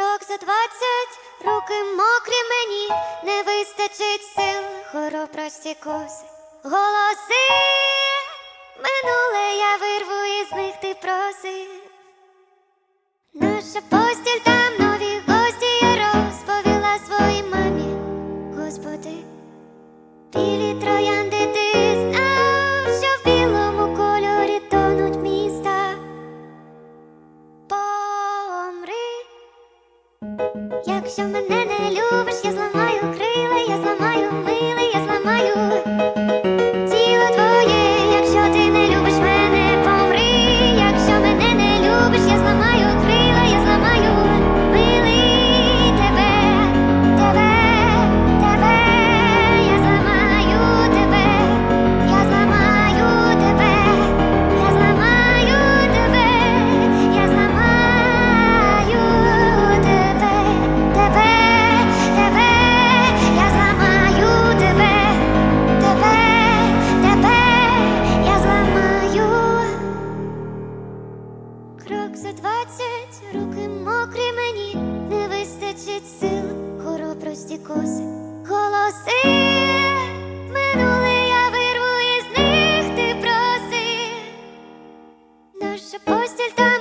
Крок за двадцять, руки мокрі мені, не вистачить сил, хоробрості коси. Голоси минуле, я вирву із них ти просив. Наша постіль там якщо мене не любиш, я зламаю крила, я зламаю мили, крок за двадцять, руки мокрі мені, не вистачить сил, хоробрості коси, голоси минуле я вирву із них ти проси, наша постіль там.